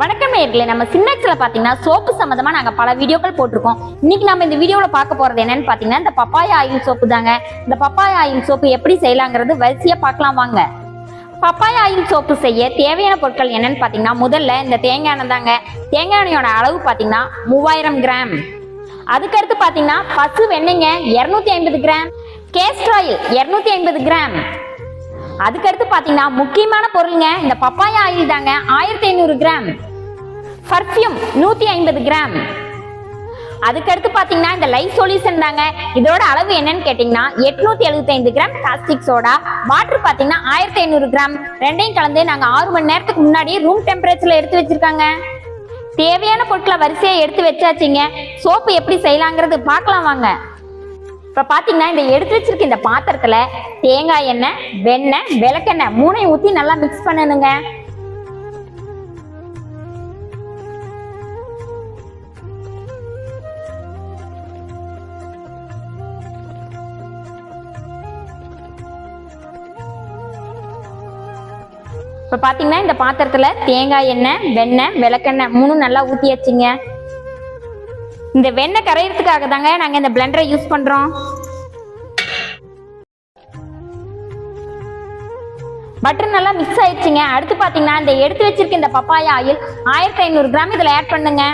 வணக்கம் நேர்களே நம்ம சின்னக்ஸில் பார்த்தீங்கன்னா சோப்பு சம்மந்தமாக நாங்கள் பல வீடியோக்கள் போட்டிருக்கோம். இன்னைக்கு நம்ம இந்த வீடியோவில் பார்க்க போகிறது என்னன்னு பார்த்தீங்கன்னா இந்த பப்பாயா ஆயில் சோப்பு தாங்க. இந்த பப்பாயா ஆயில் சோப்பு எப்படி செய்யலாங்கிறது வரிசையாக பார்க்கலாம் வாங்க. பப்பாயா ஆயில் சோப்பு செய்ய தேவையான பொருட்கள் என்னன்னு பார்த்தீங்கன்னா முதல்ல இந்த தேங்காய் எண்ணெய் தாங்க. தேங்காய் எண்ணெயோட அளவு பார்த்தீங்கன்னா மூவாயிரம் கிராம். அதுக்கடுத்து பார்த்தீங்கன்னா பசு வெண்ணெய்ங்க இரநூத்தி ஐம்பது கிராம். கேஸ்ட்ராயில் இரநூத்தி ஐம்பது கிராம். அதுக்கடுத்து பாத்தீங்கன்னா முக்கியமான பொருளுங்க இந்த பப்பாயா ஆயில் தாங்க. ஆயிரத்தி ஐநூறு கிராம். பர்ஃப்யூம் நூத்தி ஐம்பது கிராம். அதுக்கடுத்து பாத்தீங்கன்னா இந்த லைஃப் சொல்யூஷன் தாங்க. இதோட அளவு என்னன்னு கேட்டீங்கன்னா எட்நூத்தி எழுபத்தைந்து கிராம் காஸ்டிக் சோடா வாட்டர் பாத்தீங்கன்னா ஆயிரத்தி ஐநூறு கிராம். ரெண்டையும் கலந்து நாங்க ஆறு மணி நேரத்துக்கு முன்னாடி ரூம் டெம்பரேச்சர்ல எடுத்து வச்சிருக்காங்க. தேவையான பொருட்களை வரிசையா எடுத்து வச்சாச்சுங்க. சோப்பு எப்படி செய்யலாங்கிறது பார்க்கலாம் வாங்க. இப்ப பாத்தீங்கன்னா இந்த எடுத்து வச்சிருக்க இந்த பாத்திரத்துல தேங்காய் எண்ணெய் வெண்ணெய் விளக்கெண்ணெய் மூணையும் ஊத்தி நல்லா மிக்ஸ் பண்ணணுங்க. இப்ப பாத்தீங்கன்னா இந்த பாத்திரத்துல தேங்காய் எண்ணெய் வெண்ணெய் விளக்கெண்ணெய் மூணும் நல்லா ஊத்தியாச்சுங்க. இந்த வெண்ணெய் கரையிறதுக்காக தாங்க நாங்கள் இந்த பிளெண்டரை யூஸ் பண்ணுறோம் பட்டர் நல்லா மிக்ஸ் ஆயிடுச்சுங்க. அடுத்து பார்த்தீங்கன்னா இந்த எடுத்து வச்சிருக்க இந்த பப்பாயா ஆயில் ஆயிரத்தி ஐநூறு கிராம் இதில் ஆட் பண்ணுங்க.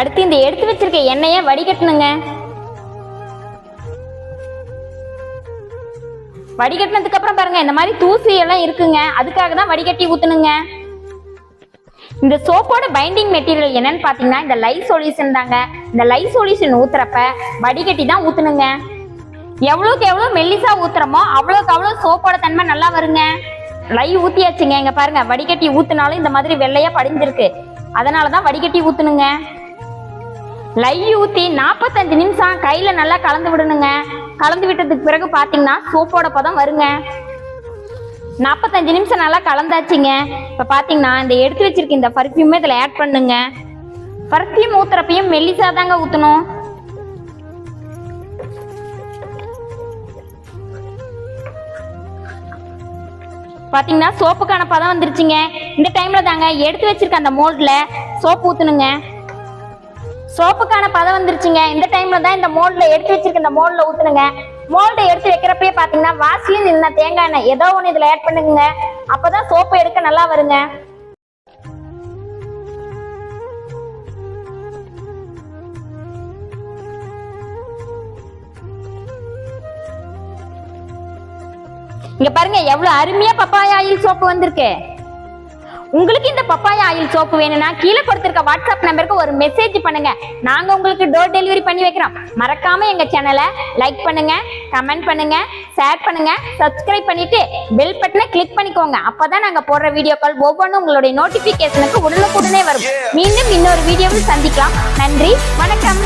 அடுத்து இந்த எடுத்து வச்சிருக்க எண்ணெயை வடிகட்டணுங்க. வடிகட்டினதுக்கு அப்புறம் பாருங்க இந்த மாதிரி தூசி எல்லாம் இருக்குங்க. அதுக்காக தான் வடிகட்டி ஊத்தணுங்க. இந்த சோப்போட பைண்டிங் மெட்டீரியல் என்னன்னு பார்த்தீங்கன்னா இந்த லைட் சொல்யூஷன் தாங்க. இந்த லைட் சொல்யூஷன் ஊத்துறப்ப வடிகட்டி தான் ஊத்துனுங்க எவ்வளோக்கு எவ்வளோ மெல்லிசா ஊத்துறமோ அவ்வளோக்கு அவ்வளோ சோப்போட தன்மை நல்லா வருங்க. லை ஊத்தியாச்சுங்க. இங்க பாருங்க வடிகட்டி ஊத்துனாலும் இந்த மாதிரி வெள்ளையா படிஞ்சிருக்கு. அதனால தான் வடிகட்டி ஊத்துனுங்க லை ஊத்தி நாற்பத்தஞ்சு நிமிஷம் கையில நல்லா கலந்து விடணுங்க. கலந்து விட்டதுக்கு பிறகு பாத்தீங்கன்னா சோப்போட பதம் வருங்க. நாற்பத்தஞ்சு நிமிஷம் நல்லா கலந்தாச்சுங்க. இப்போ பார்த்தீங்கன்னா இந்த எடுத்து வச்சிருக்க இந்த பர்ஃப்யூமே இதில் ஆட் பண்ணுங்க. பர்ஃப்யூம் ஊத்துறப்பையும் மெல்லிசா தாங்க ஊற்றணும் பார்த்தீங்கன்னா சோப்புக்கான பதம் வந்துருச்சுங்க. இந்த டைமில் தாங்க எடுத்து வச்சிருக்க அந்த மோல்டில் சோப்பு ஊற்றணுங்க சோப்புக்கான பதம் வந்துருச்சுங்க. இந்த டைமில் தான் இந்த மோல்டில் எடுத்து வச்சிருக்க இந்த மோல்டில் ஊற்றுனுங்க மோல்டை எடுத்து வைக்கிறப்பயே பாத்தீங்கன்னா வாசியும் இல்லைன்னா தேங்காய் எண்ணெய். ஏதோ ஒன்று இதுல ஆட் பண்ணுங்க. அப்பதான் சோப்பு எடுக்க நல்லா வருங்க. இங்க பாருங்க எவ்வளவு அருமையா பப்பாயா ஆயில் சோப்பு வந்திருக்கு. உங்களுக்கு இந்த பப்பாயா ஆயில் சோப்பு வேணும்னா கீழே கொடுத்திருக்க வாட்ஸ்அப் நம்பருக்கு ஒரு மெசேஜ் பண்ணுங்க. நாங்க உங்களுக்கு டோர் டெலிவரி பண்ணி வைக்கிறோம். மறக்காம எங்க சேனலை லைக் பண்ணுங்க கமெண்ட் பண்ணுங்க ஷேர் பண்ணுங்க சப்ஸ்கிரைப் பண்ணிட்டு பெல் பட்டனை கிளிக் பண்ணிக்கோங்க. அப்பதான் நாங்க போடுற வீடியோக்கள் ஒவ்வொன்றும் உங்களுடைய நோட்டிபிகேஷனுக்கு உடனுக்குடனே வரும். மீண்டும் இன்னொரு வீடியோவில் சந்திக்கலாம். நன்றி வணக்கம்.